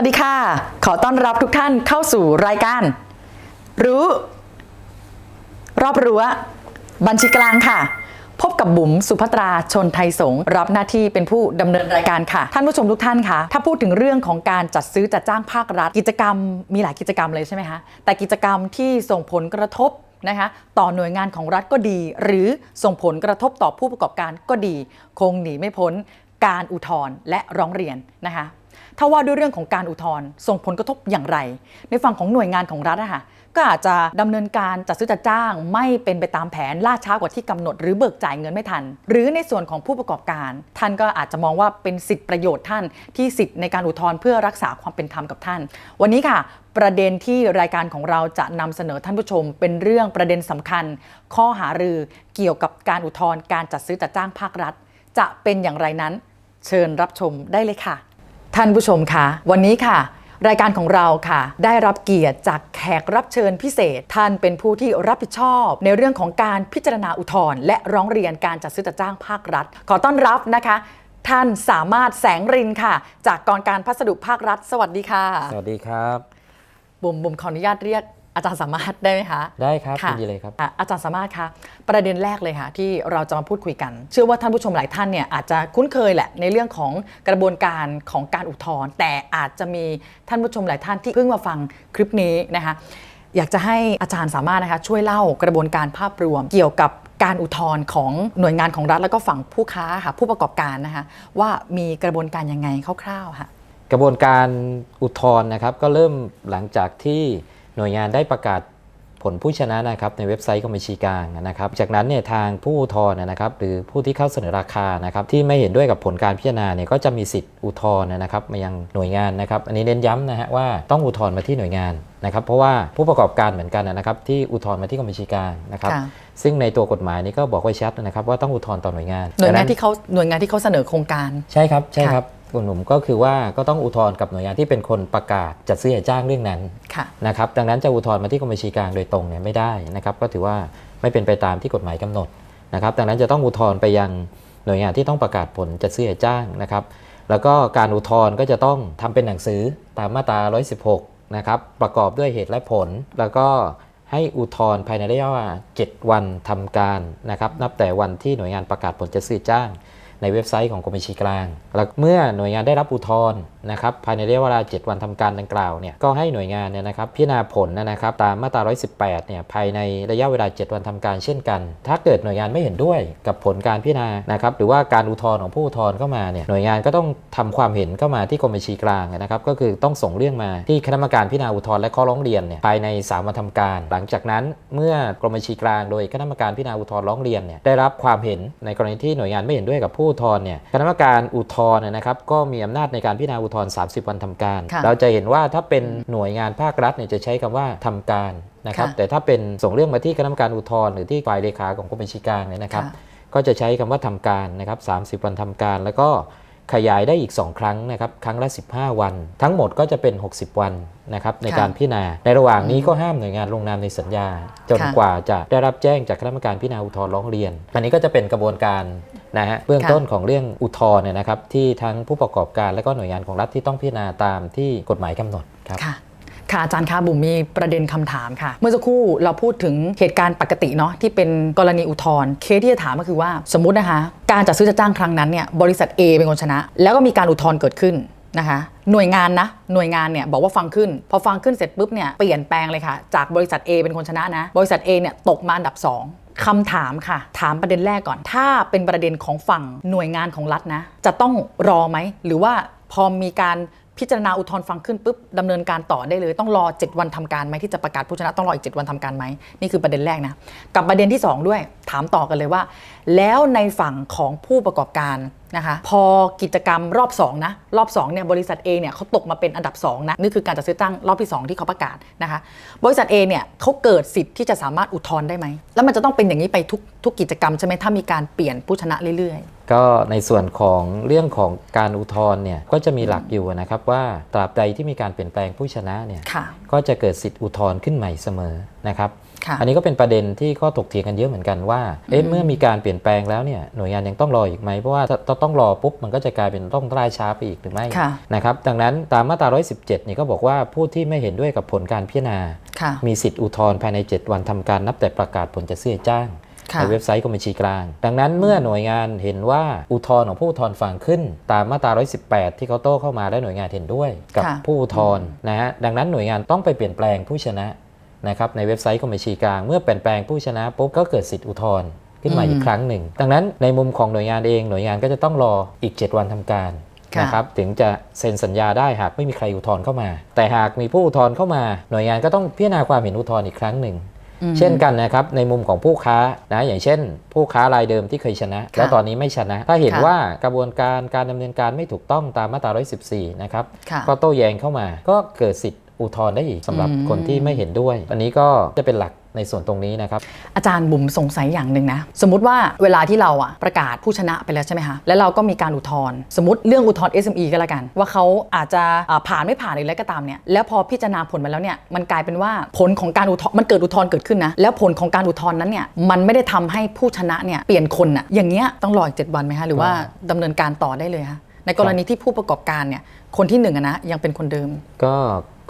วัสดีค่ะ ขอต้อนรับทุกท่านเข้าสู่รายการ รู้ รอบรั้ว บัญชีกลางค่ะ พบกับบุ๋มสุภัตราชนไทยสงรับหน้าที่เป็นผู้ดำเนินรายการค่ะ ท่านผู้ชมทุกท่านคะถ้าพูดถึงเรื่องของการจัดซื้อจัดจ้างภาครัฐ กิจกรรมมีหลายกิจกรรมเลยใช่ไหมคะแต่กิจกรรมที่ส่งผลกระทบนะคะต่อหน่วยงานของรัฐก็ดี หรือส่งผลกระทบต่อผู้ประกอบการก็ดี คงหนีไม่พ้นการอุทธรณ์และร้องเรียนนะคะ ถ้าว่าด้วยเรื่องของการอุทธรณ์ส่งผลกระทบอย่างไร ในฝั่งของหน่วยงานของรัฐอะค่ะก็อาจจะดำเนินการจัดซื้อจัดจ้าง ไม่เป็นไปตามแผนล่าช้ากว่าที่กำหนด หรือเบิกจ่ายเงินไม่ทัน หรือในส่วนของผู้ประกอบการ ท่านก็อาจจะมองว่าเป็นสิทธิประโยชน์ท่านที่สิทธิในการอุทธรณ์เพื่อรักษาความเป็นธรรมกับท่าน วันนี้ค่ะประเด็นที่รายการของเราจะนำเสนอท่านผู้ชม เป็นเรื่องประเด็นสำคัญ ข้อหารือเกี่ยวกับการอุทธรณ์การจัดซื้อจัดจ้างภาครัฐ จะเป็นอย่างไรนั้น เชิญรับชมได้เลยค่ะ ท่านผู้ชมคะวันนี้ค่ะ รายการของเราค่ะ ได้รับเกียรติจากแขกรับเชิญพิเศษ ท่านเป็นผู้ที่รับผิดชอบ ในเรื่องของการพิจารณาอุทธรณ์และร้องเรียนการจัดซื้อจัดจ้างภาครัฐ ขอต้อนรับนะคะ ท่านสามารถแสงรินค่ะ จากกองการพัสดุภาครัฐ สวัสดีค่ะ สวัสดีครับ บุ๋มบุ๋มขออนุญาตเรียก อาจารย์สามารถได้ไหมคะ ได้ครับค่ะ ยินดีเลยครับ อะอาจารย์สามารถคะประเด็นแรกเลยค่ะ ที่เราจะมาพูดคุยกัน เชื่อว่าท่านผู้ชมหลายท่านเนี่ยอาจจะคุ้นเคยแหละในเรื่องของกระบวนการของการอุทธรณ์แต่อาจจะมีท่านผู้ชมหลายท่านที่เพิ่งมาฟังคลิปนี้นะคะอยากจะให้อาจารย์สามารถนะคะช่วยเล่ากระบวนการภาพรวม เกี่ยวกับการอุทธรณ์ของหน่วยงานของรัฐแล้วก็ฝั่งผู้ค้าค่ะผู้ประกอบการนะคะว่ามีกระบวนการยังไงคร่าวๆค่ะ กระบวนการอุทธรณ์นะครับก็เริ่มหลังจากที่ หน่วยงานได้ประกาศผลผู้ชนะนะครับในเว็บไซต์กรมบัญชีกลางนะครับ จากนั้นเนี่ยทางผู้อุทธรณ์นะครับ หรือผู้ที่เข้าเสนอราคานะครับ ที่ไม่เห็นด้วยกับผลการพิจารณาเนี่ยก็จะมีสิทธิ์อุทธรณ์นะครับมายังหน่วยงานนะครับ อันนี้เน้นย้ำนะฮะว่าต้องอุทธรณ์มาที่หน่วยงานนะครับ เพราะว่าผู้ประกอบการเหมือนกันนะครับ ที่อุทธรณ์มาที่กรมบัญชีกลางนะครับค่ะซึ่งในตัวกฎหมายนี้ก็บอกไว้ชัดนะครับ ว่าต้องอุทธรณ์ต่อหน่วยงาน หน่วยงานดัที่เขาหน่วยงานที่เขาเสนอโครงการ ใช่ครับใช่ครับ คุณหนุ่มก็คือว่าก็ต้องอุทธรณ์กับหน่วยงานที่เป็นคนประกาศจัดซื้อจัดจ้างเรื่องนั้นค่ะนะครับดังนั้นจะอุทธรณ์มาที่กรมบัญชีกลางโดยตรงเนี่ยไม่ได้นะครับก็ถือว่าไม่เป็นไปตามที่กฎหมายกำหนดนะครับดังนั้นจะต้องอุทธรณ์ไปยังหน่วยงานที่ต้องประกาศผลจัดซื้อจัดจ้างนะครับแล้วก็การอุทธรณ์ก็จะต้องทำเป็นหนังสือตามมาตรา 116 นะครับประกอบด้วยเหตุและผล แล้วก็ให้อุทธรณ์ภายในระยะเวลา7วันทำการนะครับนับแต่วันที่หน่วยงานประกาศผลจัดซื้อจ้าง ในเว็บไซต์ของกรมบัญชีกลาง แล้วเมื่อหน่วยงานได้รับอุทธรณ์นะครับภายในระยะเวลา 7 วันทำการดังกล่าวเนี่ยก็ให้หน่วยงานเนี่ยนะครับพิจารณาผลนะครับตามมาตรา 118 เนี่ยภายในระยะเวลา 7 วันทำการเช่นกัน ถ้าเกิดหน่วยงานไม่เห็นด้วยกับผลการพิจารณานะครับหรือว่าการอุทธรณ์ของผู้อุทธรณ์เข้ามาเนี่ยหน่วยงานก็ต้องทำความเห็นเข้ามาที่กรมบัญชีกลางนะครับก็คือต้องส่งเรื่องมาที่คณะกรรมการพิจารณาอุทธรณ์และข้อร้องเรียนเนี่ยภายใน 3 วันทำการ หลังจากนั้นเมื่อกรมบัญชีกลาง โดยคณะกรรมการพิจารณาอุทธรณ์ร้องเรียนเนี่ยได้รับความเห็นในกรณีที่หน่วยงานไม่เห็นด้วยกับผู้อุทธรณ์เนี่ยคณะกรรมการอุทธรณ์เนยนะครับก็มีอำนาจในการพิจารณาอุทธรณ์30 วันทำการค่ะเราจะเห็นว่าถ้าเป็นหน่วยงานภาครัฐเนี่ยจะใช้คำว่าทำการนะครับค่ะแต่ถ้าเป็นส่งเรื่องมาที่คณะกรรมการอุทธรณ์หรือที่ฝ่ายเลขาของกรมบัญชีกลางเนี่ยนะครับค่ะก็จะใช้คำว่าทำการนะครับ30 วันทำการ แล้วก็ขยายได้อีก 2 ครั้งนะครับครั้งละ 15 วัน ทั้งหมดก็จะเป็น 60 วันนะครับในค่ะการพิจารณา ในระหว่างนี้ก็ห้ามหน่วยงานลงนามในสัญญา จนค่ะกว่าจะได้รับแจ้งจากคณะกรรมการพิจารณาอุทธรณ์ร้องเรียน อันนี้ก็จะเป็นกระบวนการ นะฮะเบื้องค่ะต้นของเรื่องอุทธรณ์เนี่ยนะครับที่ทั้งผู้ประกอบการและก็หน่วยงานของรัฐที่ต้องพิจารณาตามที่กฎหมายกำหนดครับค่ะค่ะอาจารย์คะบุ๋มมีประเด็นคำถามค่ะ เมื่อสักครู่เราพูดถึงเหตุการณ์ปกติเนาะที่เป็นกรณีอุทธรณ์เคสที่จะถามก็คือว่าสมมุตินะคะ การจัดซื้อจัดจ้างครั้งนั้นเนี่ยบริษัท A เป็นคนชนะ แล้วก็มีการอุทธรณ์เกิดขึ้นนะคะหน่วยงานนะหน่วยงานเนี่ยบอกว่าฟังขึ้น พอฟังขึ้นเสร็จปุ๊บเนี่ยเปลี่ยนแปลงเลยค่ะ จากบริษัท A เป็นคนชนะนะ บริษัท A เนี่ยตกมาอันดับ 2 คำถามค่ะ ถามประเด็นแรกก่อน ถ้าเป็นประเด็นของฝั่งหน่วยงานของรัฐนะ จะต้องรอไหม หรือว่าพอมีการ พิจารณาอุทธรณ์ฟังขึ้นปุ๊บดำเนินการต่อได้เลย ต้องรอ 7 วันทำการไหมที่จะประกาศผู้ชนะต้องรออีก 7 วันทำการไหมนี่คือประเด็นแรกนะกับประเด็นที่ 2 ด้วยถามต่อกันเลยว่า แล้วในฝั่งของผู้ประกอบการนะคะพอกิจกรรมรอบ2นะรอบ2เนี่ยบริษัท A เนี่ยเขาตกมาเป็นอันดับ2นะนี่คือการจัดซื้อจ้างรอบที่ 2 ที่เขาประกาศนะคะบริษัท A เนี่ยเขาเกิดสิทธิ์ที่จะสามารถอุทธรณ์ได้ไหมแล้วมันจะต้องเป็นอย่างนี้ไปทุกทุกกิจกรรมใช่ไหมถ้ามีการเปลี่ยนผู้ชนะเรื่อยๆ ก็ในส่วนของเรื่องของการอุทธรณ์เนี่ยก็จะมีหลักอยู่นะครับว่าตราบใดที่มีการเปลี่ยนแปลงผู้ชนะเนี่ยๆค่ะก็จะเกิดสิทธิอุทธรณ์ขึ้นใหม่เสมอนะครับค่ะอันนี้ก็เป็นประเด็นที่ข้อถกเถียงกันเยอะเหมือนกันว่าเอ๊ะเมื่อมีการเปลี่ยนแปลงแล้วเนี่ยหน่วยงานยังต้องรออีกไหมเพราะว่าถ้าถ้าต้องรอปุ๊บมันก็จะกลายเป็นต้องล่าช้าไปอีกหรือไม่ค่ะนะครับดังนั้นตามมาตรา 117 นี่ก็บอกว่าผู้ที่ไม่เห็นด้วยกับผลการพิจารณาค่ะมีสิทธิ์อุทธรณ์ภายใน 7 วันทำการนับแต่ประกาศผลจัดซื้อจัดจ้างค่ะ ในเว็บไซต์กรมบัญชีกลาง ดังนั้นเมื่อหน่วยงานเห็นว่าอุทธรณ์ของผู้อุทธรณ์ฟังขึ้น ตามมาตรา 118 ที่เขาโต้เข้ามาและหน่วยงานเห็นด้วย กับค่ะผู้อุทธรณ์นะฮะดังนั้นหน่วยงานต้องไปเปลี่ยนแปลงผู้ชนะนะครับในเว็บไซต์กรมบัญชีกลางเมื่อเปลี่ยนแปลงผู้ชนะปุ๊บก็เกิดสิทธิ์อุทธรณ์ขึ้นมาอืมอีกครั้งหนึ่ง ดังนั้นในมุมของหน่วยงานเองหน่วยงานก็จะต้องรออีก 7 วันทำการค่ะนะครับถึงจะเซ็นสัญญาได้หากไม่มีใครอุทธรณ์เข้ามา แต่หากมีผู้อุทธรณ์เข้ามา หน่วยงานก็ต้องพิจารณาความเห็นอุทธรณ์อีกครั้งหนึ่งอืม เช่นกันนะครับในมุมของผู้ค้านะอย่างเช่น ผู้ค้ารายเดิมที่เคยชนะค่ะแล้วตอนนี้ไม่ชนะ ถ้าเห็นค่ะว่ากระบวนการการดำเนินการไม่ถูกต้องตามมาตรา 114 นะครับค่ะก็โต้แย้งเข้ามาก็เกิดสิทธิ์ อุทธรณ์ได้อีกสำหรับอืมคนที่ไม่เห็นด้วย อันนี้ก็จะเป็นหลักในส่วนตรงนี้นะครับ อาจารย์บุ๋มสงสัยอย่างหนึ่งนะ สมมติว่าเวลาที่เราอะประกาศผู้ชนะไปแล้วใช่ไหมคะ แล้วเราก็มีการอุทธรณ์สมมติเรื่องอุทธรณ์ SME ก็แล้วกัน ว่าเขาอาจจะอ่าผ่านไม่ผ่านหรืออะไรก็ตามเนี่ยแล้วพอพิจารณาผลมาแล้วเนี่ยมันกลายเป็นว่าผลของการอุทธรณ์มันเกิดอุทธรณ์เกิดขึ้นนะแล้วผลของการอุทธรณ์นั้นเนี่ยมันไม่ได้ทำให้ผู้ชนะเนี่ยเปลี่ยนคนอะอย่างเงี้ยต้องรออีกเจ็ดวันไหมคะหรือว่าดำเนินการต่อได้เลยคะในกรณีที่ผู้ประกอบการเนี่ย คนที่หนึ่งอะนะยังเป็นคนเดิม ก็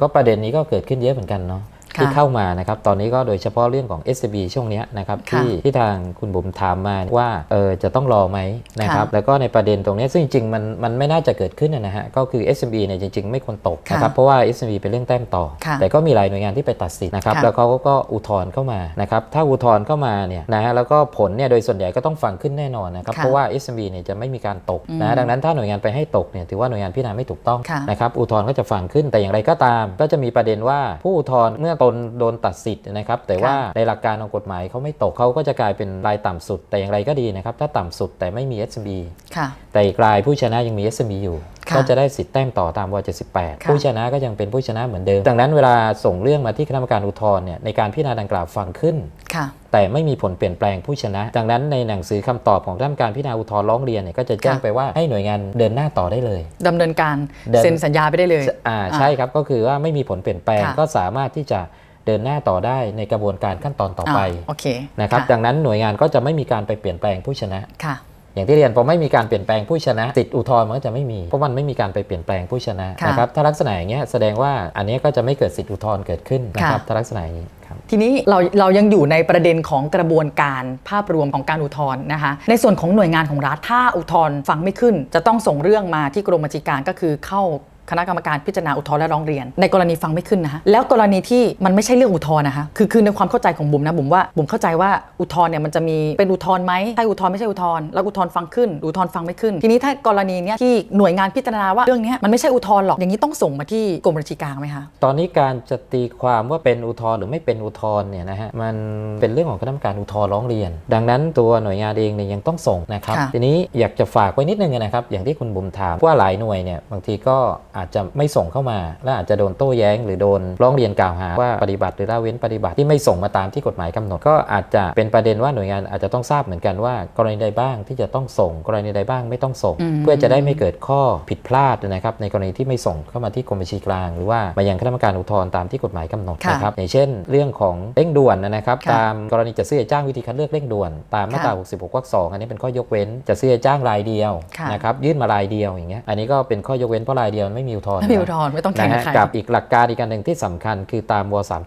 ก็ประเด็นนี้ก็เกิดขึ้นเยอะเหมือนกันเนาะค่ะ ที่เข้ามานะครับตอนนี้ก็โดยเฉพาะเรื่องของ SCB ช่วงเนี้ยนะครับค่ะที่ที่ทางคุณบุ๋มถามมาว่าเออจะต้องรอไหมนะครับค่ะแล้วก็ในประเด็นตรงเนี้ยซึ่งจริงๆมันมันไม่น่าจะเกิดขึ้นนะฮะก็คือ SMB เนี่ยจริง ๆ ไม่ควรตกนะครับค่ะเพราะว่า SMB เป็นเรื่องแต้มต่อค่ะแต่ก็มีหลายหน่วยงานที่ไปตัดสินนะครับค่ะแล้วเขาก็อุทธรณ์เข้ามานะครับถ้าอุทธรณ์เข้ามาเนี่ยนะฮะแล้วก็ผลเนี่ยโดยส่วนใหญ่ก็ต้องฟังขึ้นแน่นอนนะครับค่ะเพราะว่า SMB เนี่ยจะไม่มีการตกอืมนะดังนั้นถ้าหน่วยงานไปให้ตกเนี่ยถือว่าหน่วยงานพิจารณาไม่ถูกต้องค่ะนะครับอุทธรณ์ก็จะฟังขึ้นแต่อย่างไรก็ตาม ก็จะมีประเด็นว่าผู้อุทธรณ์เมื่อตนโดนตัดสิทธิ์นะครับ แต่ว่าในหลักการของกฎหมายเขาไม่ตกเขาก็จะกลายเป็นรายต่ำสุด แต่อย่างไรก็ดีนะครับ ถ้าต่ำสุดแต่ไม่มี SMB ค่ะแต่อีกรายผู้ชนะยังมี SMB อยู่ค่ะก็จะได้สิทธิ์แต้มต่อตามวค่ะ78 ผู้ชนะก็ยังเป็นผู้ชนะเหมือนเดิม ดังนั้นเวลาส่งเรื่องมาที่คณะกรรมการอุทธรณ์เนี่ยในการพิจารณาดังกล่าวฟังขึ้นค่ะแต่ไม่มีผลเปลี่ยนแปลงผู้ชนะ ดังนั้นในหนังสือคำตอบของคณะกรรมการพิจารณาอุทธรณ์ร้องเรียนเนี่ยก็จะแจ้งค่ะไปว่าให้หน่วยงานเดินหน้าต่อได้เลยดำเนินการเดินเซ็นสัญญาไปได้เลยอ่าใช่ครับก็คือว่าไม่มีผลเปลี่ยนแปลงค่ะก็สามารถที่จะเดินหน้าต่อได้ในกระบวนการขั้นตอนต่อไปาโอเคนะครับ ดังนั้นหน่วยงานก็จะไม่มีการไปเปลี่ยนแปลงผู้ชนะค่ะ อย่างที่เรียนพอไม่มีการเปลี่ยนแปลงผู้ชนะสิทธิอุทธรณ์มันก็จะไม่มีเพราะมันไม่มีการไปเปลี่ยนแปลงผู้ชนะค่ะนะครับถ้าลักษณะอย่างเงี้ยแสดงว่าอันเนี้ยก็จะไม่เกิดสิทธิอุทธรณ์เกิดขึ้นนะครับค่ะ ถ้าลักษณะอย่างนี้ครับ ทีนี้เราเรายังอยู่ในประเด็นของกระบวนการภาพรวมของการอุทธรณ์นะคะ ในส่วนของหน่วยงานของรัฐถ้าอุทธรณ์ฟังไม่ขึ้น จะต้องส่งเรื่องมาที่กรมบัญชีกลารก็คือเข้า คณะกรรมการพิจารณาอุทธรณ์และร้องเรียน ในกรณีฟังไม่ขึ้นนะคะแล้วกรณีที่มันไม่ใช่เรื่องอุทธรณ์นะคะคือคือในความเข้าใจของบุ๋มนะบุ๋มว่าบุ๋มเข้าใจว่าอุทธรณ์เนี่ยมันจะมีเป็นอุทธรณ์ไหมใช่อุทธรณ์ไม่ใช่อุทธรณ์แล้วอุทธรณ์ฟังขึ้นอุทธรณ์ฟังไม่ขึ้น ทีนี้ถ้ากรณีเนี้ยที่หน่วยงานพิจารณาว่าเรื่องเนี้ยมันไม่ใช่อุทธรณ์หรอกอย่างนี้ต้องส่งมาที่กรมบัญชีกลางไหมคะตอนนี้การจะตีความว่าเป็นอุทธรณ์หรือไม่เป็นอุทธรณ์เนี่ยนะฮะมันเป็นเรื่องของคณะกรรมการอุทธรณ์ร้องเรียน ดังนั้นตัวหน่วยงานเองเนี่ยยังต้องส่งนะครับค่ะทีนี้อยากจะฝากไว้นิดนึงนะครับอย่างที่คุณบุ๋มถามว่าหลายหน่วยเนี่ยบางทีก็อาจจะไม่ส่งเข้ามา และอาจจะโดนโต้แย้ง หรือโดนร้องเรียนกล่าวหาว่าปฏิบัติหรือละเว้นปฏิบัติที่ไม่ส่งมาตามที่กฎหมายกำหนด ก็อาจจะเป็นประเด็นว่าหน่วยงานอาจจะต้องทราบเหมือนกันว่ากรณีใดบ้างที่จะต้องส่ง กรณีใดบ้างไม่ต้องส่งอืมเพื่อจะได้ไม่เกิดข้อผิดพลาดนะครับในกรณีที่ไม่ส่งเข้ามาที่กรมบัญชีกลาง หรือว่ามายังคณะกรรมการอุทธรณ์ตามที่กฎหมายกำหนดค่ะนะครับอย่างเช่น เรื่องของเร่งด่วนนะครับค่ะตามกรณีจัดซื้อจัดจ้างวิธีคัดเลือกเร่งด่วนตามมาตราค่ะ66 วรรคสองอันนี้เป็นข้อยกเว้นจัดซื้อจัดจ้างรายเดียวค่ะนะครับยื่นมารายเดียวอย่างเงี้ยอันนี้ก็เป็นข้อยกเว้นเพราะรายเดียวมันไม่มีอุทธรณ์ไม่มีอุทธรณ์ไม่ต้องแข่งนะกับฮะใครกับอีกหลักการอีกการหนึ่งที่สำคัญคือตามวค่ะ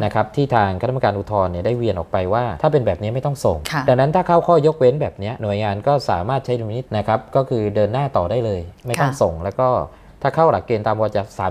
374นะครับที่ทางคณะกรรมการอุทธรณ์เนี่ยได้เวียนออกไปว่า ถ้าเป็นแบบนี้ไม่ต้องส่งค่ะดังนั้นถ้าเข้าข้อยกเว้นแบบเนี้ยหน่วยงานก็สามารถใช้ดุลพินิจนะครับก็คือเดินหน้าต่อได้เลย ไม่ต้องค่ะส่งแล้วก็ถ้าเข้าหลักเกณฑ์ตามว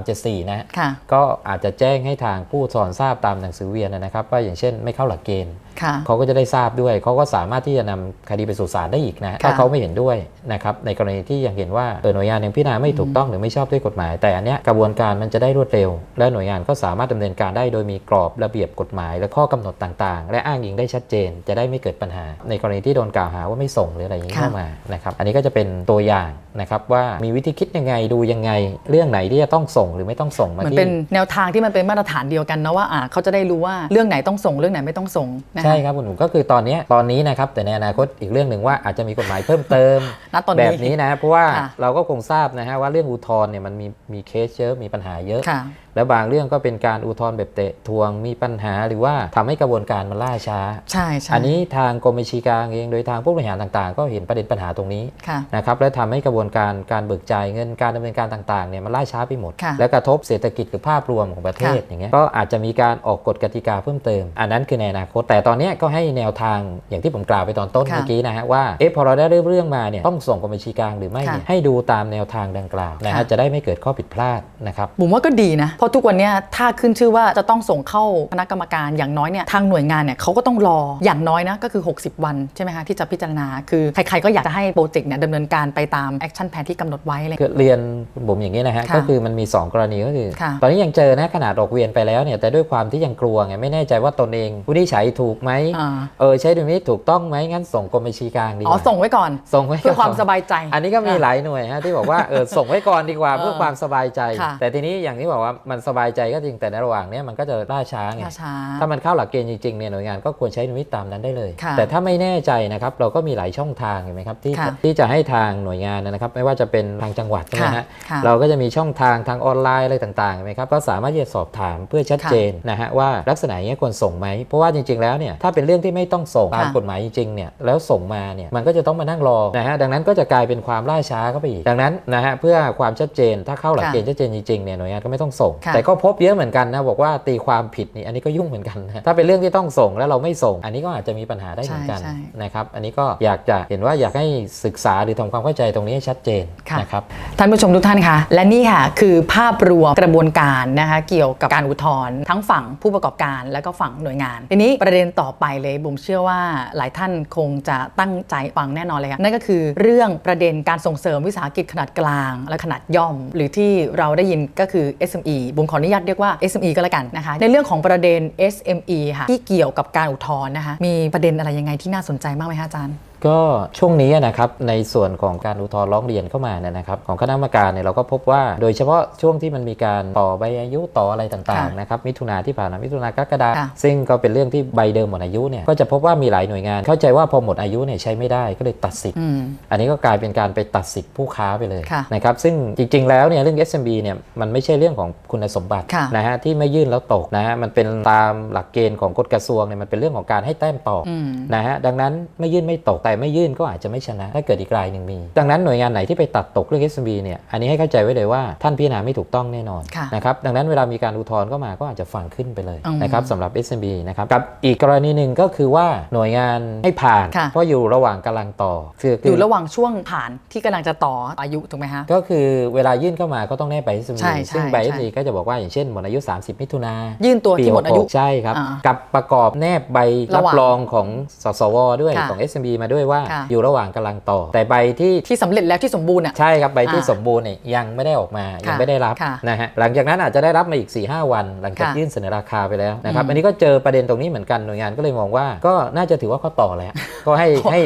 374นะค่ะก็อาจจะแจ้งให้ทางผู้สอนทราบตามหนังสือเวียนนะครับว่าอย่างเช่น ไม่เข้าหลักเกณฑ์ค่ะ เขาก็จะได้ทราบด้วย เขาก็สามารถที่จะนำคดีไปสู่ศาลได้อีกนะ ถ้าเขาไม่เห็นด้วยนะครับ ในกรณีที่ยังเห็นว่าเออหน่วยงานยังพิจารณาไม่ถูกต้องหรือไม่ชอบด้วยกฎหมาย แต่อันเนี้ยกระบวนการมันจะได้รวดเร็ว และหน่วยงานก็สามารถดำเนินการได้โดยมีกรอบระเบียบกฎหมาย และข้อกำหนดต่างๆ และอ้างอิงได้ชัดเจน จะได้ไม่เกิดปัญหา ในกรณีที่โดนกล่าวหาว่าไม่ส่งหรืออะไรอย่างนี้ค่ะเข้ามานะครับ อันนี้ก็จะเป็นตัวอย่างนะครับว่ามีวิธีคิดยังไงดูยังไง เรื่องไหนที่จะต้องส่งหรือไม่ต้องส่งมาเหมือนที่เป็นแนวทางที่มันเป็นมาตรฐานเดียวกันนะว่าอ่าเขาจะได้รู้ว่าเรื่องไหนต้องส่งเรื่องไหนไม่ต้องส่งนะคะใช่ครับคุณหนุ่มก็คือตอนเนี้ยตอนนี้นะครับแต่ในอนาคตอีกเรื่องหนึ่งว่าอาจจะมีกฎหมายเพิ่มเติมณตอนแบนี้บนี้นะเพราะว่าค่ะเราก็คงทราบนะฮะว่าเรื่องอุทธรณ์เนี่ยมันมีมีเคสเยอะมีปัญหาเยอะค่ะ แล้วบางเรื่องก็เป็นการอุทธรณ์แบบเตะทวงมีปัญหา หรือว่าทำให้กระบวนการมันล่าช้า ใช่ใช่อันนี้ทางกรมบัญชีกลางเองโดยทางผู้บริหารต่างๆ ก็เห็นประเด็นปัญหาตรงนี้ค่ะนะครับและทำให้กระบวนการการเบิกจ่ายเงินการดำเนินการต่างๆเนี่ยมันล่าช้าไปหมดค่ะและกระทบเศรษฐกิจหรือภาพรวมของประเทศค่ะอย่างเงี้ยก็อาจจะมีการออกกฎกติกาเพิ่มเติม อันนั้นคือในอนาคตแต่ตอนเนี้ยก็ให้แนวทางอย่างที่ผมกล่าวไปตอนต้นค่ะเมื่อกี้นะฮะว่าเอ๊ะพอเราได้เรื่องเรื่องมาเนี่ยต้องส่งกรมบัญชีกลางหรือไม่ค่ะเนี่ยให้ดูตามแนวทางดังกล่าวนะค่ะฮะจะได้ไม่เกิดข้อผิดพลาดนะครับบุ๋มว่าก็ดีนะเพราะทุกวันเนี้ยถ้าขึ้นชื่อว่าจะต้องส่งเข้าคณะกรรมการอย่างน้อยเนี่ยทางหน่วยงานเนี่ยเขาก็ต้องรออย่างน้อยนะก็คือ 60 วันใช่ไหมคะที่จะพิจารณาคือใครๆก็อยากจะให้โปรเจกต์เนี่ยดำเนินการไปตามแอคชั่นแผนที่กำหนดไว้เลยคือเรียนคุณบุ๋มอย่างนี้นะฮะค่ะก็คือมันมี 2 กรณีก็คือค่ะตอนนี้ยังเจอนะขนาดออกเวียนไปแล้วเนี่ยแต่ด้วยความที่ยังกลัวไงไม่แน่ใจว่าตนเองผู้ที่ใช้ถูกไหมอ่าเออใช้ดูนี้ถูกต้องไหมงั้นส่งกรมบัญชีกลางดีกอ๋อว่าส่งไว้ก่อนส่งไว้เพื่อความก่นสบายใจ อันนี้ก็มีค่ะหลายหน่วยฮะที่บอกว่าเออส่งไว้ก่อนดีกว่าเออเพื่อความสบายใจค่ะแต่ทีนี้อย่างที่บอกว่ามันสบายใจก็จริงแต่ในระหว่างเนี้ยมันก็จะล่าช้าไงช้าถ้ามันเข้าหลักเกณฑ์จริงๆเนี่ยหน่วยงานก็ควรใช้ดุลมิตตามนั้นได้เลยค่ะแต่ถ้าไม่แน่ใจนะครับเราก็มีหลายช่องทางเห็นไหมครับที่ค่ะที่จะให้ทางหน่วยงานนะครับ ไม่ว่าจะเป็นทางจังหวัดใช่ไหมค่ะฮะค่ะเราก็จะมีช่องทางทางออนไลน์อะไรต่างๆเห็นไหมครับก็สามารถที่จะสอบถามเพื่อชัดเจนนะฮะว่าลักษณะอย่างนี้ยควรส่งไหมเพราะว่าจริง ๆแล้วเนี่ยถ้าเป็นเรื่องที่ไม่ต้องส่งตามค่ะกฎหมายจริงๆเนี่ยแล้วส่งมาเนี่ยมันก็จะต้องมานั่งรอนะฮะดังนั้นก็จะกลายเป็นความล่าช้าเข้าไปอีกดังนั้นนะฮะเพื่อความชัดเจนถ้าเข้าหลักค่ะเกณฑ์ชัดเจนจริงๆเนี่ยหน่วยงานก็ไม่ต้องส่งค่ะแต่ก็พบเยอะเหมือนกันนะบอกว่าตีความผิดนี่อันนี้ก็ยุ่งเหมือนกันนะถ้าเป็นเรื่องที่ต้องส่งแล้วเราไม่ส่ง อันนี้ก็อาจจะมีปัญหาได้เหมือนกันใช่ใช่นะครับอันนี้ก็อยากจะเห็นว่าอยากให้ศึกษาหรือทำความเข้าใจตรงนี้ให้ชัดเจนค่ะนะครับท่านผู้ชมทุกท่านคะและนี่ค่ะคือภาพรวมกระบวนการนะคะเกี่ยวกับการอุทธรณ์ทั้งฝั่งผู้ประกอบการและก็ฝั่งหน่วยงาน ทีนี้ประเด็นต่อไปเลยบุ๋มเชื่อว่าหลายท่านคงจะตั้งใจฟังแน่นอนเลยค่ะนั่นก็คือเรื่องประเด็นการส่งเสริมวิสาหกิจขนาดกลาง และขนาดย่อม หรือที่เราได้ยินก็คือ SME บุมขออนุญาตเรียกว่า SME ก็แล้วกันนะคะ ในเรื่องของประเด็น SME ค่ะที่เกี่ยวกับการอุทธรณ์นะคะ มีประเด็นอะไรยังไงที่น่าสนใจมากไหมคะอาจารย์ ก็ช่วงนี้นะครับในส่วนของการอุทธรณ์ร้องเรียนเข้ามาเนี่ยนะครับของคณะกรรมการเนี่ยเราก็พบว่า โดยเฉพาะช่วงที่มันมีการต่อใบอายุต่ออะไรต่างค่ะๆนะครับมิถุนาที่ผ่านมามิถุนากรกฎาค่ะซึ่งก็เป็นเรื่องที่ใบเดิมหมดอายุเนี่ยก็จะพบว่ามีหลายหน่วยงาน เข้าใจว่าพอหมดอายุเนี่ยใช้ไม่ได้ก็เลยตัดสิทธิ์ อืม อันนี้ก็กลายเป็นการไปตัดสิทธิ์ผู้ค้าไปเลยค่ะนะครับซึ่งจริงๆแล้วเนี่ยเรื่อง SMB เนี่ยมันไม่ใช่เรื่องของคุณสมบัติค่ะนะฮะที่ไม่ยื่นแล้วตกนะฮะมันเป็นตามหลักเกณฑ์ของกฎกระทรวงเนี่ยมันเป็นเรื่องของการให้แต้มต่อออืม นะฮะดังนั้นไม่ยื่นไม่ตกแต่ไม่ยื่นก็อาจจะไม่ชนะ ถ้าเกิดอีกรายหนึ่งมี ดังนั้นหน่วยงานไหนที่ไปตัดตกเรื่อง SMB เนี่ยอันนี้ให้เข้าใจไว้เลยว่าท่านพิจารณาไม่ถูกต้องแน่นอนค่ะนะครับดังนั้นเวลามีการอุทธรณ์ก็มาก็อาจจะฟังขึ้นไปเลยอืมนะครับสำหรับ SMB นะครับกับอีกกรณีหนึ่งก็คือว่าหน่วยงานให้ผ่านค่ะเพราะอยู่ระหว่างกำลังต่อคืออคืยู่ระหว่างช่วงผ่านที่กำลังจะต่ออายุถูกไหมคะก็คือเวลายื่นเข้ามาก็ต้องแนบใบ SME ใช่ใช่ซึ่งใบใช่ SME ก็จะบอกว่าอย่างเช่นหมดอายุ 30 มิถุนายื่นตัวที่หมดอายุปี66ใช่ครับอ่ากับประกอบแนบใบรัระบหว่างรองของสสวด้วยค่ะของ SME มาด้วยว่าค่ะอยู่ระหว่างกำลังต่อ แต่ใบที่ที่สำเร็จแล้วที่สมบูรณ์อะใช่ครับใบที่อ่าสมบูรณ์เนี่ยยังไม่ได้ออกมายังค่ะไม่ได้รับค่ะนะฮะหลังจากนั้นอาจจะได้รับมาอีก4 5วัน หลังจากค่ะยื่นเสนอราคาไปแล้วนะครับอืมอันนี้ก็เจอประเด็นตรงนี้เหมือนกันหน่วยงานก็เลยมองว่าก็น่าจะถือว่าเขาต่อแล้วก็ให้ให้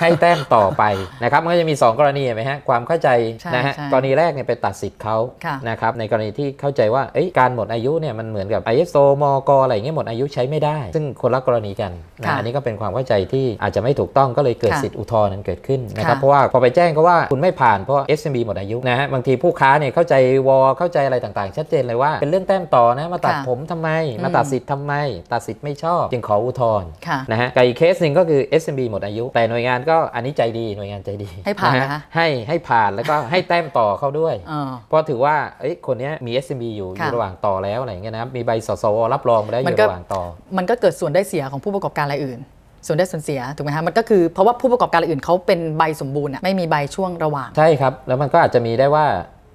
ให้แต้มต่อไปนะครับมันก็จะมี 2 กรณีเห็นไหมฮะความเข้าใจใช่นะฮะใช่กรณีแรกเนี่ยไปตัดสิทธิ์เขาค่ะนะครับในกรณีที่เข้าใจว่าเอ้ยการหมดอายุเนี่ยมันเหมือนกับ ISO มกอะไรอย่างเงี้ยหมดอายุใช้ไม่ได้ ซึ่งคนละกรณีกันนะค่ะอันนี้ก็เป็นความเข้าใจที่อาจจะไม่ถูกต้องก็เลยเกิดค่ะสิทธิ์อุทธรณ์นั้นเกิดขึ้นนะครับค่ะเพราะว่าพอไปแจ้งก็ว่าคุณไม่ผ่านเพราะ SMB หมดอายุนะฮะบางทีผู้ค้าเนี่ยเข้าใจวอเข้าใจอะไรต่างๆ ชัดเจนเลยว่าเป็นเรื่องแต้มต่อนะมาตัดค่ะผมทำไมอืมมาตัดสิทธิ์ทำไม ตัดสิทธิ์ไม่ชอบ จึงขออุทธรณ์ค่ะนะฮะกับอีกเคสหนึ่งก็คือ SMB หมดอายุ แต่หน่วยงานก็อันนี้ใจดีหน่วยงานใจดีให้ผ่านฮนะคะให้ให้ผ่านแล้วก็ให้แต้มต่อเขาด้วยเออเพราะถือว่าเอ้ยคนเนี้ยมี SMB อยู่อค่ะยู่ระหว่างต่อแล้วอะไรอย่างเงี้ยนะครับมีใบสสวรับรองมาแล้วอมันยู่ก็ระหว่างต่อ มันก็เกิดส่วนได้เสียของผู้ประกอบการรายอื่น ส่วนได้ส่วนเสียถูกไหมคะมันก็คือเพราะว่าผู้ประกอบการรายอื่นเขาเป็นใบสมบูรณ์อะไม่มีใบช่วงระหว่าง ใช่ครับ แล้วมันก็อาจจะมีได้ว่า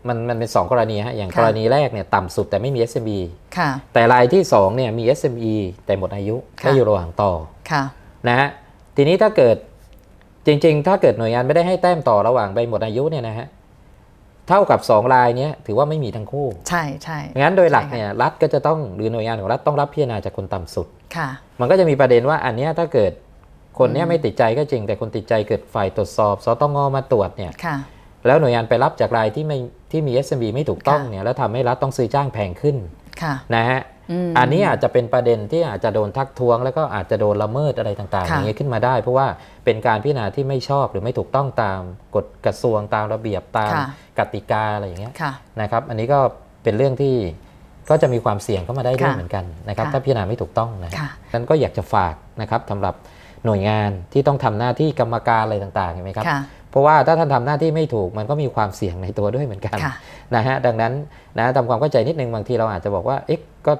มันมันเป็น 2 กรณีฮะอย่างค่ะ กรณีแรกเนี่ยต่ำสุดแต่ไม่มี SMB ค่ะ แต่รายที่2เนี่ยมี SME แต่หมดอายุค่ะ ก็อยู่ระหว่างต่อค่ะ นะฮะทีนี้ถ้าเกิดจริง ๆ ถ้าเกิดหน่วยงานไม่ได้ให้แต้มต่อระหว่างใบหมดอายุเนี่ยนะฮะ เท่ากับ 2 รายเนี้ยถือว่าไม่มีทั้งคู่ ใช่ใช่งั้นโดยหลักใช่ค่ะเนี่ยรัฐก็จะต้องหรือหน่วยงานของรัฐต้องรับพิจารณาจากคนต่ำสุดค่ะ มันก็จะมีประเด็นว่าอันเนี้ยถ้าเกิดคนเนี้ยไม่ติดใจก็จริง แต่คนติดใจเกิดฝ่ายตรวจสอบสตงมาตรวจเนี่ยค่ะ แล้วหน่วยงานไปรับจากรายที่ไม่ที่มี SMB ไม่ถูกต้องค่ะเนี่ยแล้วทำให้รัฐต้องซื้อจ้างแพงขึ้นค่ะนะฮะม อันนี้อาจจะเป็นประเด็นที่อาจจะโดนทักท้วง แล้วก็อาจจะโดนละเมิดอะไรต่างๆอค่ะย่างเงี้ยขึ้นมาได้ เพราะว่าเป็นการพิจารณาที่ไม่ชอบหรือไม่ถูกต้องตามกฎกระทรวงตามระเบียบตามค่ะกติกาอะไรอย่างเงี้ยค่ะนะครับ อันนี้ก็เป็นเรื่องที่ก็จะมีความเสี่ยงเข้ามาได้ด้วยค่ะเหมือนกันนะครับค่ะถ้าพิจารณาไม่ถูกต้องนะค่ะนั้นก็อยากจะฝากนะครับสำหรับหน่วยงานที่ต้องทำหน้าที่กรรมการอะไรต่างๆเห็นไหมครับค่ะเพราะว่าถ้าท่านทำหน้าที่ไม่ถูกมันก็มีความเสี่ยงในตัวด้วยเหมือนกันค่ะนะฮะดังนั้นนะทำความเข้าใจนิดนึงบางทีเราอาจจะบอกว่าเอ๊ะก็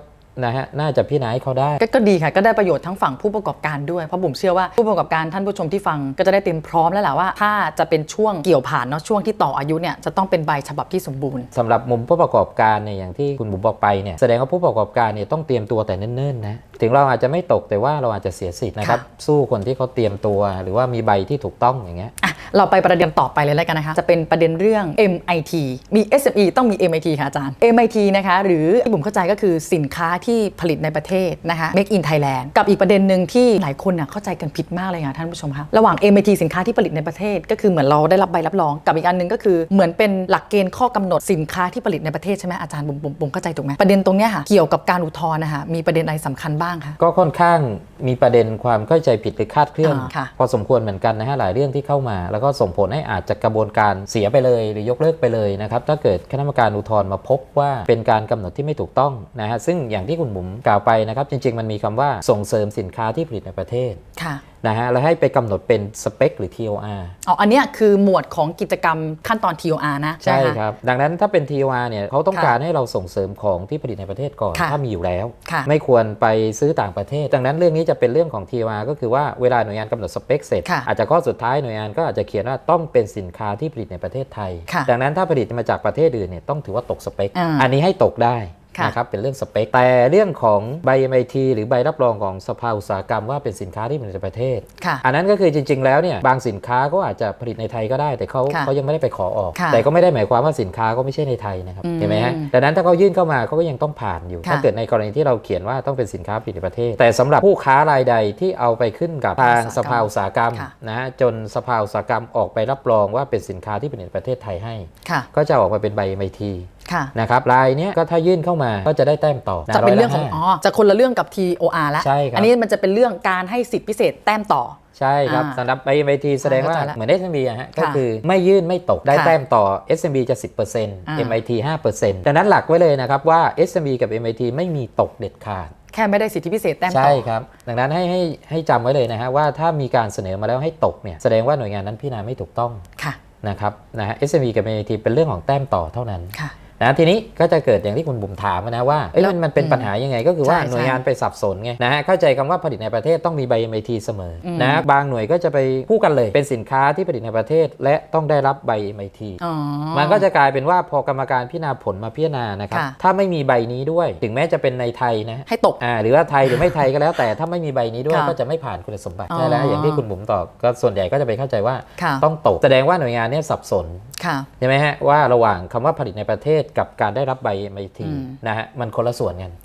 นะฮะน่าจะพิจารณาให้เขาได้ ก็ก็ดีค่ะ ก็ได้ประโยชน์ทั้งฝั่งผู้ประกอบการด้วย เพราะผมเชื่อว่าผู้ประกอบการท่านผู้ชมที่ฟังก็จะได้เตรียมพร้อมแล้วแหละว่า ถ้าจะเป็นช่วงเกี่ยวผ่านเนาะช่วงที่ต่ออายุเนี่ยจะต้องเป็นใบฉบับที่สมบูรณ์ สำหรับมุมผู้ประกอบการเนี่ยอย่างที่คุณบุ๋มบอกไปเนี่ยแสดงว่าผู้ประกอบการเนี่ยต้องเตรียมตัวแต่เนิ่นๆนะถึงเราอาจจะไม่ตกแต่ว่าเราอาจจะเสียสิทธิ์นะครับค่ะสู้คนที่เขาเตรียมตัว หรือว่ามีใบที่ถูกต้องอย่างเงี้ย อะ เราไปประเด็นต่อไปเลยแล้วกันนะคะ จะเป็นประเด็นเรื่อง MIT มี SME ต้องมี MIT ค่ะอาจารย์ MIT นะคะหรือที่ผมเข้าใจก็คือสินค้าที่ผลิตในประเทศนะคะ Make in Thailand กับอีกประเด็นหนึ่งที่หลายคนน่ะเข้าใจกันผิดมากเลยค่ะท่านผู้ชมคะระหว่าง MIT สินค้าที่ผลิตในประเทศ ก็คือเหมือนเราได้รับใบรับรองกับอีกอันหนึงก็คือเหมือนเป็นหลักเกณฑ์ข้อกำหนดสินค้าที่ผลิตในประเทศใช่ไหมอาจารย์ผมผมผมเข้าใจถูกไหมประเด็นตรงเนี้ยค่ะเกี่ยวกับการอุทธรณ์นะคะมีประเด็นอะไรสำคัญบ้างคะก็ค่อนข้าง มีประเด็นความเข้าใจผิดหรือคาดเคลื่อน อ่าค่ะ พอสมควรเหมือนกันนะฮะหลายเรื่องที่เข้ามา แล้วก็ส่งผลให้อาจจะกระบวนการเสียไปเลย หรือยกเลิกไปเลยนะครับถ้าเกิดคณะกรรมการอุทธรณ์มาพบว่าเป็นการกำหนดที่ไม่ถูกต้องนะฮะซึ่งอย่างที่คุณบุ๋มกล่าวไปนะครับจริงๆ มันมีคำว่าส่งเสริมสินค้าที่ผลิตในประเทศ ค่ะ นะฮะแล้วให้ไปกำหนดเป็นสเปคหรือ TOR อ๋ออันเนี้ยคือหมวดของกิจกรรมขั้นตอน TOR นะใช่ไหมะครับ ดังนั้นถ้าเป็น TOR เนี่ยเขาต้องค่ะการให้เราส่งเสริมของที่ผลิตในประเทศก่อน ค่ะถ้ามีอยู่แล้ว ค่ะ ไม่ควรไปซื้อต่างประเทศ ดังนั้นเรื่องนี้จะเป็นเรื่องของ TOR ก็คือว่าเวลาหน่วยงานกำหนดสเปคเสร็จ ค่ะอาจจะข้อสุดท้ายหน่วยงานก็อาจจะเขียนว่าต้องเป็นสินค้าที่ผลิตในประเทศไทย ค่ะดังนั้นถ้าผลิตมาจากประเทศอื่นเนี่ยต้องถือว่าตกสเปค อ่า อันนี้ให้ตกได้ค่ะ นะครับเป็นเรื่องสเปค แต่เรื่องของใบ MIT หรือใบรับรองของสภาอุตสาหกรรมว่าเป็นสินค้าที่ผลิตในประเทศค่ะอันนั้นก็คือจริง ๆ แล้วเนี่ยบางสินค้าก็อาจจะผลิตในไทยก็ได้ แต่เขาค่ะเขายังไม่ได้ไปขอออกค่ะแต่ก็ไม่ได้หมายความว่าสินค้าก็ไม่ใช่ในไทยนะครับอืมเห็นไหมฮะดังนั้นถ้าเขายื่นเข้ามาเขาก็ยังต้องผ่านอยู่ค่ะถ้าเกิดในกรณีที่เราเขียนว่าต้องเป็นสินค้าผลิตในประเทศ แต่สำหรับผู้ค้ารายใดที่เอาไปขึ้นกับทางสภาอุตสาหกรรมค่ะนะฮะจนสภาอุตสาหกรรมออกไปรับรองว่าเป็นสินค้าที่ผลิตในประเทศไทยให้ค่ะก็จะออกมาเป็นใบ MIT ค่ะนะครับรายเนี้ยก็ถ้ายื่นเข้ามาก็จะได้แต้มต่อจะเป็นเรื่องของยละอ๋อห้าจะคนละเรื่องกับ TOR แล้วใช่ครับอันนี้มันจะเป็นเรื่องการให้สิทธิพิเศษแต้มต่อใช่ครับอ่าสำหรับใบ MIT แสดงว่าเข้าใจละเหมือน SMB อะฮะค่ะก็คือไม่ยื่นไม่ตกได้ค่ะแต้มต่อ SMB จะอ่า10% MIT 5%ดังนั้นหลักไว้เลยนะครับว่า SMB กับ MIT ไม่มีตกเด็ดขาด แค่ไม่ได้สิทธิพิเศษแต้มต่ใช่อครับ ดังนั้นให้ให้ให้จำไว้เลยนะฮะว่าถ้ามีการเสนอมาแล้วให้ตกเนี่ยแสดงว่าหน่วยงานนั้นพิจารณาไม่ถูกต้องค่ะนะครับนะฮะ SMB กับ MIT เป็นเรื่องของแต้มต่อเท่านั้นค่ะ นะทีนี้ก็จะเกิดอย่างที่คุณบุ๋มถามนะว่าเอ้ยแล้วมันมันเป็นอืมปัญหายังไง ก็คือว่าใช่หน่วยงานไปสับสนไงนะฮะเข้าใจคำว่าผลิตในประเทศต้องมีใบ MIT เสมออมนะฮะบางหน่วยก็จะไปคู่กันเลยเป็นสินค้าที่ผลิตในประเทศ และต้องได้รับใบ MIT อ๋อมันก็จะกลายเป็นว่าพอกรรมการพิจารณาผลมาพิจารณานะครับค่ะถ้าไม่มีใบนี้ด้วย ถึงแม้จะเป็นในไทยนะให้ตกอ่าหรือว่าไทยหรือไม่ไทยก็แล้วแต่ถ้าไม่มีใบนี้ด้วยค่ะก็จะไม่ผ่านคุณสมบัติอ๋อใช่แล้วอย่างที่คุณบุ๋มตอบก็ส่วนใหญ่ก็จะไปเข้าใจว่าค่ะต้องตก แสดงว่าหน่วยงานเนี้สับสนค่ะใช่ไหมฮะว่าระหว่างคำว่าผลิตในประเทศกับการได้รับใบ MIT อืมนะฮะมันคนละส่วนกันค่ะ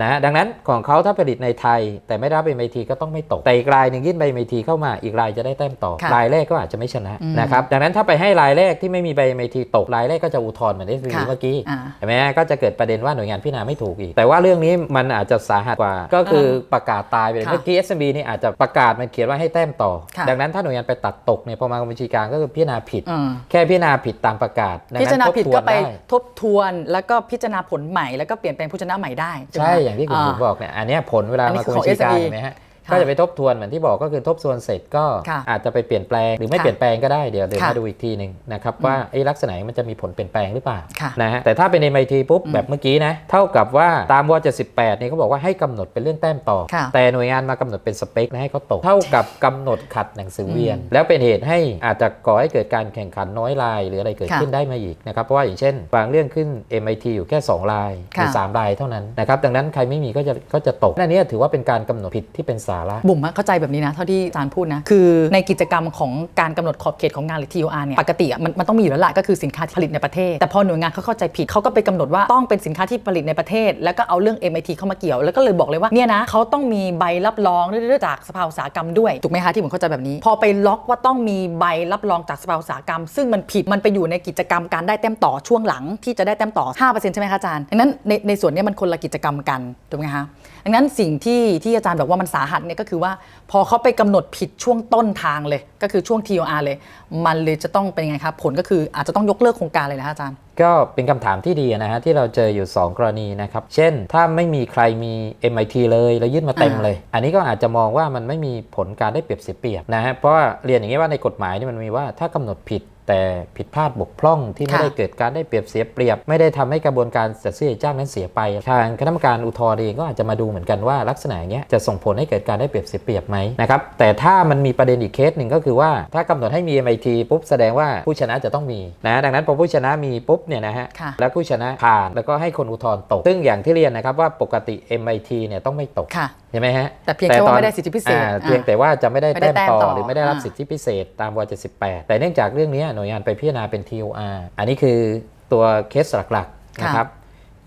นะฮะดังนั้นของเขาถ้าผลิตในไทย แต่ไม่ได้รับ MIT ก็ต้องไม่ตก แต่อีกรายหนึ่งยื่นใบ MIT เข้ามาอีกรายจะได้แต้มต่อค่ะรายแรกก็อาจจะไม่ชนะอืมนะครับดังนั้นถ้าไปให้รายแรกที่ไม่มีใบ MIT ตกรายแรกก็จะอุทธรณ์เหมือนที่ค่ะเมื่อกี้อ่าใช่ไหมฮะก็จะเกิดประเด็นว่าหน่วยงานพิจารณาไม่ถูกอีก แต่ว่าเรื่องนี้มันอาจจะสาหัสกว่า ก็คือประกาศตายไปเลยค่ะเมื่อกี้ SMB นี่อาจจะประกาศมันเขียนว่าให้แต้มต่อค่ะดังนั้นถ้าหน่วยงานไปตัดตกเนี่ยพอมากรมบัญชีกลางก็คือพิจารณาผิดอืมแค่พิจารณาผิดตามประกาศดังพินั้นจารณาผิดทบทวนก็ไปได้ทบทวน แล้วก็พิจารณาผลใหม่แล้วก็เปลี่ยนแปลงผู้ชนะใหม่ได้ถูกไหมใช่อย่างที่คุณบุ๋มบอกเนี่ยอันเนี้ยผลเวลาอันนี้มาคืกอรมของบัญชีกลาง SME เห็นไหมฮะค่ะ ก็จะไปทบทวนเหมือนที่บอกก็คือทบทวนเสร็จก็ค่ะอาจจะไปเปลี่ยนแปลงหรือไม่ค่ะเปลี่ยนแปลงก็ได้เดี๋ยวเดี๋ยวค่ะมาดูอีกทีหนึ่งนะครับว่าไอ้ลักษณะมันจะมีผลเปลี่ยนแปลงหรือเปล่าค่ะนะฮะแต่ถ้าเป็นในไมทีปุ๊บอืมแบบเมื่อกี้นะเท่ากับว่าตามว78เนี่ยเขาบอกว่าให้กำหนดเป็นเรื่องแต้มต่อค่ะแต่หน่วยงานมากำหนดเป็นสเปคนะให้เขาตก เท่ากับกำหนดขัดหนังสือเวียน แล้วเป็นเหตุให้อาจจะก่อให้เกิดการแข่งขันน้อยรายหรืออะไรเกิดค่ะขึ้นได้มาอีกนะครับเพราะว่าอย่างเช่นบางเรื่องขึ้น MIT อยู่แค่2รายหรือค่ะ3รายเท่านั้นนะครับดังนั้นใครไม่มีก็จะก็จะตกนั่นนี่ถือว่าเป็นการกำหนดผิดที่เป็นสาระบุ๋มเข้าใจแบบนี้นะ เท่าที่อาจารย์พูดนะ คือในกิจกรรมของการกำหนดขอบเขตของงานหรือ TOR เนี่ยปกติมันมันต้องมีอยู่แล้วล่ะก็คือสินค้าที่ผลิตในประเทศ แต่พอหน่วยงานเขาเข้าใจผิดเขาก็ไปกำหนดว่าต้องเป็นสินค้าที่ผลิตในประเทศ แล้วก็เอาเรื่อง MIT เข้ามาเกี่ยวแล้วก็เลยบอกเลยว่าเนี่ยนะเขาต้องมีใบรับรองเรื่อยๆจากสภาอุตสาหกรรมด้วยถูกไหมคะที่ผมเข้าใจแบบนี้ พอไปล็อกว่าต้องมีใบรับรองจากสภาอุตสาหกรรม ซึ่งมันผิดมันไปอยู่ในกิจกรรมการได้แต้มต่อช่วงหลังที่จะได้แต้มต่อ 5%ใช่ไหมคะอาจารย์ดังนั้นในในส่วนนี้มันคนละกิจกรรมกันถูกไหมคะดังนั้นสิ่งที่ที่อาจารย์บอกว่ามันสาหัสเนี่ยก็คือว่าพอเขาไปกำหนดผิดช่วงต้นทางเลย ก็คือช่วง TOR เลย มันเลยจะต้องเป็นยังไงครับ ผลก็คืออาจจะต้องยกเลิกโครงการเลยนะอาจารย์ ก็เป็นคำถามที่ดีนะฮะที่เราเจออยู่ 2 กรณีนะครับ เช่น ถ้าไม่มีใครมี MIT เลยแล้วยื่นมาเต็มอ่าเลย อันนี้ก็อาจจะมองว่ามันไม่มีผลการได้เปรียบเสียเปรียบนะฮะเพราะว่าเรียนอย่างนี้ว่าในกฎหมายนี่มันมีว่าถ้ากำหนดผิด แต่ผิดพลาดบกพร่องที่ไม่ค่ะได้เกิดการได้เปรียบเสียเปรียบ ไม่ได้ทำให้กระบวนการจัดซื้อจัดจ้างนั้นเสียไป ทางคณะกรรมการอุทธรณ์เองก็อาจจะมาดูเหมือนกันว่าลักษณะอย่างเงี้ยจะส่งผลให้เกิดการได้เปรียบเสียเปรียบไหมนะครับแต่ถ้ามันมีประเด็นอีกเคสหนึ่งก็คือว่าถ้ากำหนดให้มี MIT ปุ๊บแสดงว่าผู้ชนะจะต้องมีนะดังนั้นพอผู้ชนะมีปุ๊บเนี่ยนะฮะค่ะแล้วผู้ชนะผ่านแล้วก็ให้คนอุทธรณ์ตก ซึ่งอย่างที่เรียนนะครับว่าปกติ MIT เนี่ยต้องไม่ตกค่ะใช่ไหมฮะแต่เพียงแค่ว่าตอนไม่ได้สิทธิพิเศษอ่าอ่าเพียงแต่ว่าจะไม่ได้ไม่ได้แต้มต่อแต้มต่อหรือไม่ได้รับอ่าสิทธิพิเศษตามว78แต่เนื่องจากเรื่องนี้หน่วยงานไปพิจารณาเป็น TOR อันนี้คือตัวเคสหลักๆนะครับ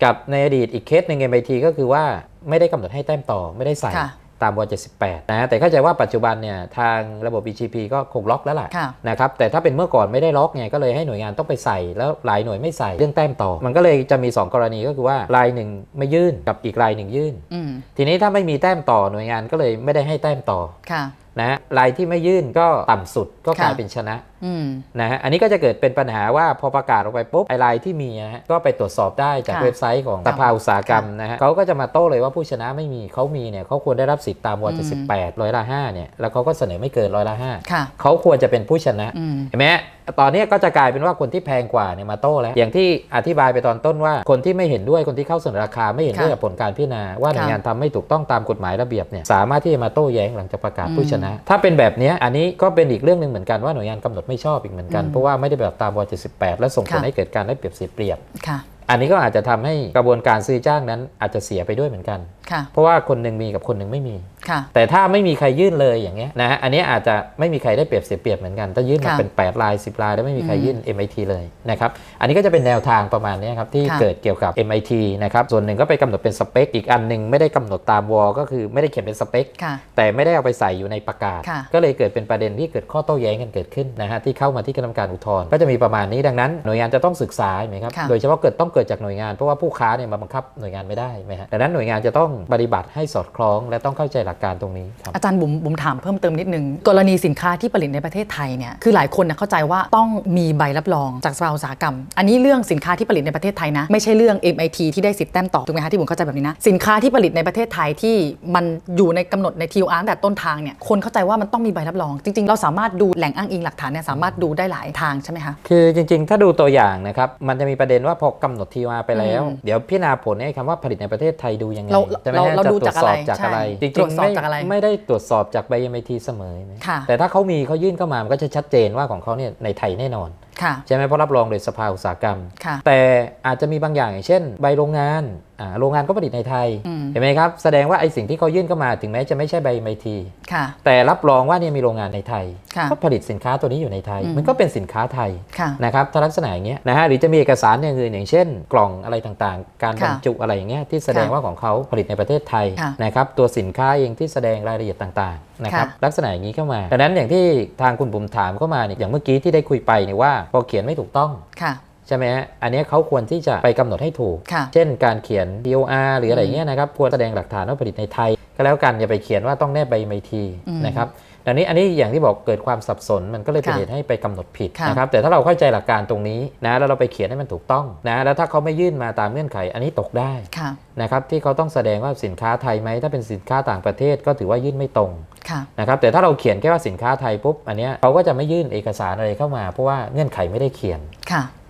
กับในอดีตอีกเคสหนึ่ง MIT ก็คือว่าไม่ได้กำหนดให้แต้มต่อไม่ได้ใส่ค่ะ ตามว78นะแต่เข้าใจว่าปัจจุบันเนี่ยทางระบบ BGP ก็คงล็อกแล้วล่ะค่ะนะครับแต่ถ้าเป็นเมื่อก่อนไม่ได้ล็อกไงก็เลยให้หน่วยงานต้องไปใส่แล้วหลายหน่วยไม่ใส่เรื่องแต้มต่อ มันก็เลยจะมี 2 กรณีก็คือว่ารายหนึ่งไม่ยื่นกับอีกรายหนึ่งยื่นอืมทีนี้ถ้าไม่มีแต้มต่อหน่วยงานก็เลยไม่ได้ให้แต้มต่อค่ะ นะฮะรายที่ไม่ยื่นก็ต่ำสุดก็กลายค่ะเป็นชนะอืมนะฮะอันนี้ก็จะเกิดเป็นปัญหาว่าพอประกาศออกไปปุ๊บไอ้รายที่มีนะฮะก็ไปตรวจสอบได้จากค่ะเว็บไซต์ของสภาอุตสาหกรรมนะฮะเขาก็จะมาโต้เลยว่าผู้ชนะไม่มีเขามีเนี่ยเขาควรได้รับสิทธิ์ตามวอืม78ร้อยละ5เนี่ยแล้วเขาก็เสนอไม่เกินร้อยละห้าค่ะเขาควรจะเป็นผู้ชนะอืมเห็นไหมฮะ ตอนนี้ก็จะกลายเป็นว่าคนที่แพงกว่าเนี่ยมาโต้แล้ว อย่างที่อธิบายไปตอนต้นว่า คนที่ไม่เห็นด้วยคนที่เข้าเสนอราคาไม่เห็นด้วยค่ะกับผลการพิจารณาว่าหน่วยค่ะงานทำไม่ถูกต้องตามกฎหมายระเบียบเนี่ยสามารถที่จะมาโต้แย้งหลังจากประกาศอืมผู้ชนะ ถ้าเป็นแบบเนี้ยอันนี้ก็เป็นอีกเรื่องหนึ่งเหมือนกันว่าหน่วยงานกำหนดไม่ชอบอีกเหมือนกันอืมเพราะว่าไม่ได้แบบตามว78 และส่งผลค่ะให้เกิดการได้เปรียบเสียเปรียบค่ะ อันนี้ก็อาจจะทำให้กระบวนการซื้อจ้างนั้นอาจจะเสียไปด้วยเหมือนกันค่ะเพราะว่าคนหนึ่งมีกับคนหนึ่งไม่มีค่ะแต่ถ้าไม่มีใครยื่นเลยอย่างเงี้ยนะฮะ อันเนี้ยอาจจะไม่มีใครได้เปรียบเสียเปรียบเหมือนกัน ถ้ายื่นมาค่ะเป็น 8 ลาย 10 ลาย แล้วไม่มีใครอืมยื่น MIT เลยนะครับ อันนี้ก็จะเป็นแนวทางประมาณเนี้ยครับที่ค่ะเกิดเกี่ยวกับ MIT นะครับ ส่วนหนึ่งก็ไปกำหนดเป็นสเปค อีกอันหนึ่งไม่ได้กำหนดตามวอก็คือไม่ได้เขียนเป็นสเปคค่ะแต่ไม่ได้เอาไปใส่อยู่ในประกาศค่ะก็เลยเกิดเป็นประเด็นที่เกิดข้อโต้แย้งกันเกิดขึ้นนะฮะที่เข้ามาที่คณะกรรมการอุทธรณ์ก็จะมีประมาณนี้ดังนั้นหน่วยงานจะต้องศึกษาไหมครับค่ะโดยเฉพาะเกิดต้องเกิดจากหน่วยงานเพราะว่าผู้ค้าเนี่ยมาบังคับหน่วยงานไม่ได้ไหมฮะดังนั้นหน่วยงานจะต้องปฏิบัติให้สอดคล้อง และต้องเข้าใจหลักการตรงนี้ครับอาจารย์บุ๋มบุ๋มถามเพิ่มเติมนิดนึงกรณีสินค้าที่ผลิตในประเทศไทยเนี่ยคือหลายคนเนี่ยเข้าใจว่าต้องมีใบรับรองจากสภาอุตสาหกรรม อันนี้เรื่องสินค้าที่ผลิตในประเทศไทยนะไม่ใช่เรื่อง MIT ที่ได้สิทธิ์แต้มต่อถูกไหมคะที่บุ๋มเข้าใจแบบนี้นะสินค้าที่ผลิตในประเทศไทยที่มันอยู่ในกำหนดใน TOR ตั้งแต่ต้นทางเนี่ยคนเข้าใจว่ามันต้องมีใบรับรอง จริง ๆ เราสามารถดูแหล่งอ้างอิงหลักฐานเนี่ยสามารถดูได้หลายทางใช่ไหมคะคือจริง ๆ ถ้าดูตัวอย่างนะครับมันจะมีประเด็นว่าพอกำหนดทีวาไปแล้วอืมเดี๋ยวพิจารณาผลให้คำว่าผลิตในประเทศไทยดูยังไงเราใช่ไหมเราฮะเราจะดูตรวจากจอะสไรอบจากอะไรใช่จริงตรวจๆสอบไม่จากอะไรไม่ได้ตรวจสอบจากใบ MIT เสมอไหมค่ะแต่ถ้าเขามีเขายื่นเข้ามามันก็จะชัดเจนว่าของเขาเนี่ยในไทยแน่นอนค่ะใช่ไหมเพราะรับรองโดยสภาอุตสาหกรรมค่ะแต่อาจจะมีบางอย่างอย่างเช่น ใบโรงงานอ่า โรงงานก็ผลิตในไทยอืมเห็นไหมครับ แสดงว่าไอ้สิ่งที่เขายื่นเข้ามาถึงแม้จะไม่ใช่ใบ MIT ค่ะแต่รับรองว่าเนี่ยมีโรงงานในไทยค่ะก็ผลิตสินค้าตัวนี้อยู่ในไทยอืมมันก็เป็นสินค้าไทยค่ะนะครับถ้าลักษณะอย่างเงี้ยนะฮะหรือจะมีเอกสารอย่างอื่นอย่างเช่น กล่องอะไรต่างๆ การบรค่ะรจุอะไรอย่างเงี้ยที่แสดงค่ะว่าของเขาผลิตในประเทศไทยค่ะนะครับตัวสินค้าเองที่แสดงรายละเอียดต่างๆนะครับค่ะลักษณะอย่างนี้เข้ามาดังนั้นอย่างที่ทางคุณบุ๋มถามเข้ามาเนี่ยอย่างเมื่อกี้ที่ได้คุยไปเนี่ยว่าพอเขียนไม่ถูกต้องค่ะ ใช่ไหมฮะอันเนี้ยเขาควรที่จะไปกำหนดให้ถูกค่ะเช่นการเขียน DOR หรืออะไรเงี้ยนะครับควรแสดงหลักฐานว่าผลิตในไทย ก็แล้วกันอย่าไปเขียนว่าต้องแนบใบไมทีอืมนะครับดังนี้อันนี้อย่างที่บอกเกิดความสับสนมันก็เลยเป็นค่ะเหตุให้ไปกำหนดผิดค่ะนะครับแต่ถ้าเราเข้าใจหลักการตรงนี้นะแล้วเราไปเขียนให้มันถูกต้องนะแล้วถ้าเขาไม่ยื่นมาตามเงื่อนไข อันนี้ตกได้ค่ะนะครับที่เขาต้องแสดงว่าสินค้าไทยไหมถ้าเป็นสินค้าต่างประเทศก็ถือว่ายื่นไม่ตรงค่ะนะครับแต่ถ้าเราเขียนแค่ว่าสินค้าไทยปุ๊บอันเนี้ยเขาก็จะไม่ยื่นเอกสารอะไรเข้ามา เพราะว่าเงื่อนไขไม่ได้เขียนค่ะ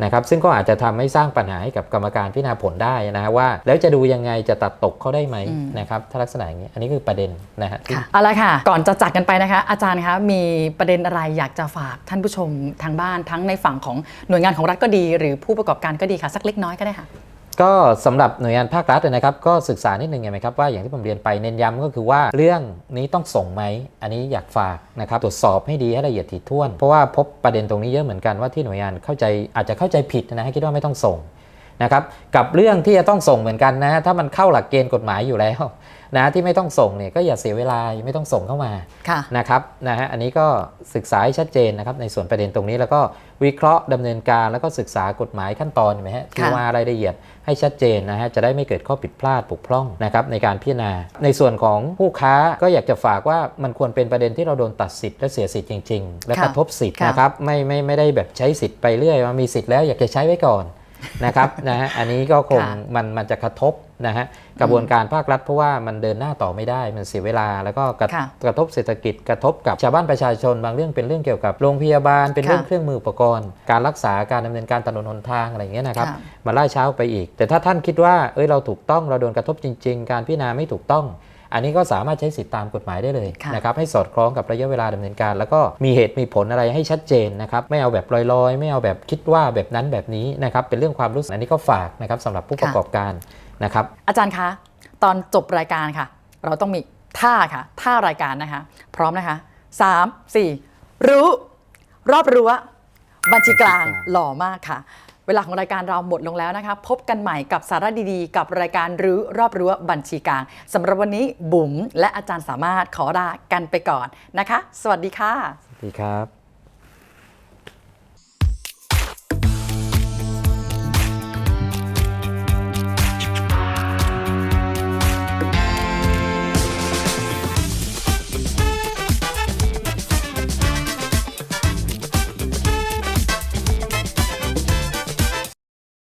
นะครับซึ่งก็อาจจะทำให้สร้างปัญหาให้กับกรรมการพิจารณาผลได้นะฮะว่า แล้วจะดูยังไงจะตัดตกเขาได้ไหมอืมนะครับถ้าลักษณะอย่างนี้อันนี้คือประเด็นนะฮะที่ค่ะเอาละค่ะ ก่อนจะจากกันไปนะคะ อาจารย์คะมีประเด็นอะไรอยากจะฝากท่านผู้ชมทางบ้านทั้งในฝั่งของหน่วยงานของรัฐก็ดี หรือผู้ประกอบการก็ดีค่ะสักเล็กน้อยก็ได้ค่ะ ก็สำหรับหน่วยงานภาครัฐนะครับก็ศึกษานิดนึงไงไหมครับว่าอย่างที่ผมเรียนไปเน้นย้ำก็คือว่าเรื่องนี้ต้องส่งไหมอันนี้อยากฝากนะครับตรวจสอบให้ดีให้ละเอียดถี่ถ้วน เพราะว่าพบประเด็นตรงนี้เยอะเหมือนกันว่าที่หน่วยงานเข้าใจอาจจะเข้าใจผิดนะให้คิดว่าไม่ต้องส่งนะครับกับเรื่องที่จะต้องส่งเหมือนกันนะถ้ามันเข้าหลักเกณฑ์กฎหมายอยู่แล้ว นะที่ไม่ต้องส่งเนี่ยก็อย่าเสียเวลาไม่ต้องส่งเข้ามาค่ะนะครับนะฮะอันนี้ก็ศึกษาให้ชัดเจนนะครับในส่วนประเด็นตรงนี้แล้วก็วิเคราะห์ดำเนินการแล้วก็ศึกษากฎหมายขั้นตอนเห็นไหมฮะที่ค่ะว่ารายละเอียดให้ชัดเจนนะฮะจะได้ไม่เกิดข้อผิดพลาดปกพร่องนะครับในการพิจารณา ในส่วนของผู้ค้าก็อยากจะฝากว่ามันควรเป็นประเด็นที่เราโดนตัดสิทธิ์และเสียสิทธิ์จริง ๆ และค่ะกระทบสิทธิ์ค่ะนะครับไม่ไม่ไม่ได้แบบใช้สิทธิ์ไปเรื่อยว่ามีสิทธิ์แล้วอยากจะใช้ไว้ก่อน นะครับนะฮะอันนี้ก็คงค่ะมันมันจะกระทบนะฮะกระบวนการภาครัฐเพราะว่ามันเดินหน้าต่อไม่ได้มันเสียเวลา แล้วก็กระค่ะกระทบเศรษฐกิจกระทบกับชาวบ้านประชาชน บางเรื่องเป็นเรื่องเกี่ยวกับโรงพยาบาลเป็นเรื่องค่ะเครื่องมืออุปกรณ์ การรักษาการดำเนินการถนนหนทางอะไรอย่างเงี้ยนะครับค่ะมาล่าช้าไปอีก แต่ถ้าท่านคิดว่าเอ้ยเราถูกต้องเราโดนกระทบจริง ๆ การพิจารณาไม่ถูกต้อง อันนี้ก็สามารถใช้สิทธิตามกฎหมายได้เลยค่ะนะครับให้สอดคล้องกับระยะเวลาดำเนินการ แล้วก็มีเหตุมีผลอะไรให้ชัดเจนนะครับไม่เอาแบบลอยๆ ไม่เอาแบบคิดว่าแบบนั้นแบบนี้นะครับเป็นเรื่องความรู้สึกอันนี้ก็ฝากนะครับสำหรับผู้ประกอบการนะครับอาจารย์คะตอนจบรายการค่ะ เราต้องมีท่าค่ะท่ารายการนะคะ พร้อมนะคะ 3 4 รู้ รอบรั้วบัญชีกลางบัญชีกลางหล่อมากค่ะ เวลาของรายการเราหมดลงแล้วนะคะ พบกันใหม่กับสาระดีๆ กับรายการรื้อรอบรั้วบัญชีกลางสำหรับวันนี้บุ๋มและอาจารย์สามารถขอลากันไปก่อนนะคะ สวัสดีค่ะ สวัสดีครับ